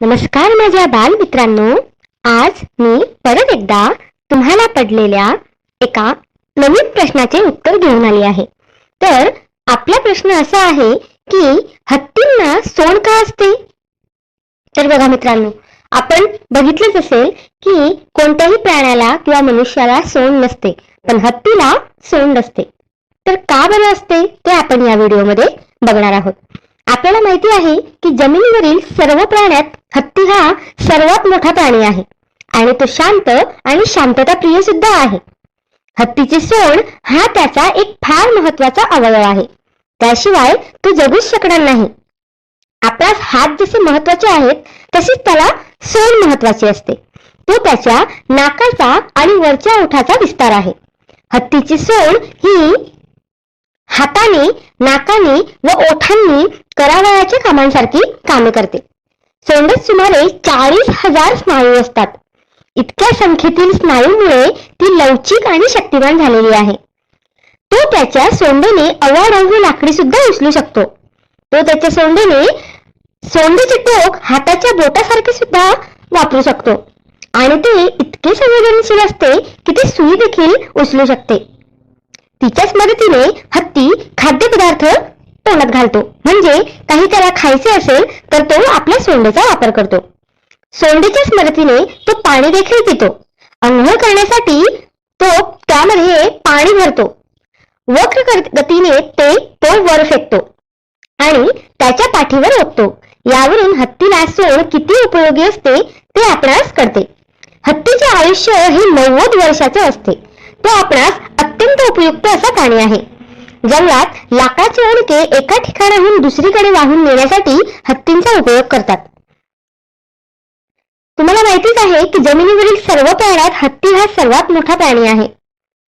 नमस्कार माझ्या बालमित्रांनो. आज मी परत एकदा तुम्हाला पडलेल्या एका नवीन प्रश्नाचे उत्तर घेऊन आली आहे. तर आपला प्रश्न असा आहे की हत्तींना सोंड का असते? तर बघा मित्रांनो आपण बघितलंच असेल की कोणत्याही प्राण्याला किंवा मनुष्याला सोंड नसते पण हत्तीला सोंड असते तर का बरं असते ते आपण या व्हिडिओमध्ये बघणार आहोत. आपल्याला माहिती आहे की जमिनीवरील सर्व प्राण्यात हत्ती हा सर्वात मोठा प्राणी आहे. आणि तो शांत आणि शांतता प्रिय सुद्धा आहे. हत्तीचे सोंड हा त्याचा एक फार महत्त्वाचा अवयव आहे. त्याशिवाय तो जगूच शकणार नाही. आपला हात जसे महत्त्वाचे आहेत तसेच त्याला सोंड महत्वाची असते. तो त्याच्या नाकाचा आणि वरच्या ओठाचा विस्तार आहे. हत्तीची सोंड ही हाताने नाकाने व ओठांनी करावयाच्या कामांसारखी कामे करते. सोंडस सुमारे चाळीस हजार स्नायू असतात. इतक्या संख्येतील स्नायूमुळे ती लवचिक आणि शक्तिमान झालेली आहे. तो त्याच्या सोंडेने अवाढव्य लाकडी सुद्धा उचलू शकतो. तो त्याच्या सोंडेने सोंडेचे टोक हाताच्या बोटासारखे सुद्धा वापरू शकतो. आणि ते इतके संवेदनशील असते की ते सुई देखील उचलू शकते. तिच्याच मदतीने हत्ती खाद्यपदार्थ तोंडात घालतो. म्हणजे काही त्याला खायचे असेल तर तो आपल्या सोंडेचा वापर करतो. सोंडेच्याच मदतीने तो पाणी देखील पितो. अंघोळ करण्यासाठी तो त्यामध्ये पाणी भरतो. वक्र गतीने ते तो वर फेकतो आणि त्याच्या पाठीवर ओततो. यावरून हत्तीला सोंड किती उपयोगी असते ते आपणास कळते. हत्तीचे आयुष्य हे नव्वद वर्षाचे असते. तो आपणास अत्यंत उपयुक्त असा प्राणी आहे. जंगलात लाकडाचे ओळखे एका ठिकाणाहून दुसरीकडे वाहून नेण्यासाठी हत्तींचा उपयोग करतात. तुम्हाला माहितीच आहे की जमिनीवरील सर्व प्राण्यात हत्ती हा सर्वात मोठा प्राणी आहे.